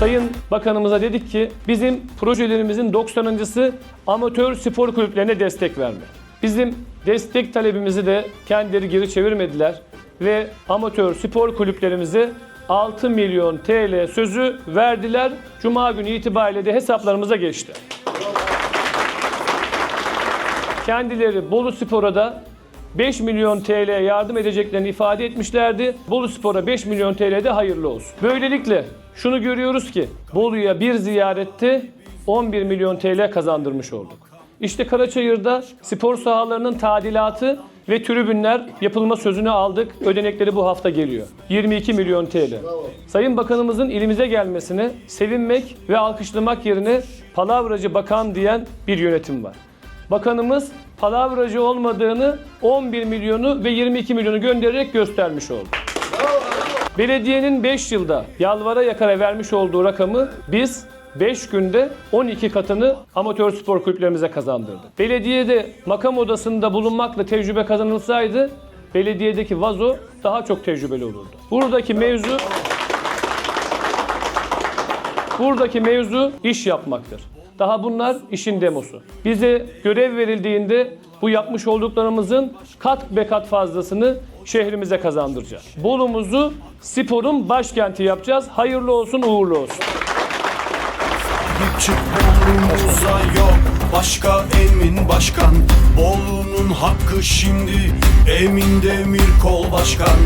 Sayın Bakanımıza dedik ki bizim projelerimizin 90.sı amatör spor kulüplerine destek verme. Bizim destek talebimizi de kendileri geri çevirmediler ve amatör spor kulüplerimize 6 milyon TL sözü verdiler. Cuma günü itibariyle de hesaplarımıza geçti. Kendileri Bolu Spor'a da 5 milyon TL yardım edeceklerini ifade etmişlerdi. Bolu Spor'a 5 milyon TL de hayırlı olsun. Böylelikle şunu görüyoruz ki Bolu'ya bir ziyarette 11 milyon TL kazandırmış olduk. İşte Karaçayır'da spor sahalarının tadilatı ve tribünler yapılma sözünü aldık. Ödenekleri bu hafta geliyor. 22 milyon TL. Sayın Bakanımızın ilimize gelmesine sevinmek ve alkışlamak yerine palavracı bakan diyen bir yönetim var. Bakanımız palavracı olmadığını 11 milyonu ve 22 milyonu göndererek göstermiş oldu. Belediyenin 5 yılda yalvara yakara vermiş olduğu rakamı biz 5 günde 12 katını amatör spor kulüplerimize kazandırdık. Belediyede makam odasında bulunmakla tecrübe kazanılsaydı belediyedeki vazo daha çok tecrübeli olurdu. Buradaki mevzu Buradaki mevzu iş yapmaktır. Daha bunlar işin demosu. Bize görev verildiğinde bu yapmış olduklarımızın kat be kat fazlasını şehrimize kazandıracağız. Bolumuzu sporun başkenti yapacağız. Hayırlı olsun, uğurlu olsun. Yok Başka Emin Başkan Bolu'nun hakkı şimdi Emin Demir Kol Başkan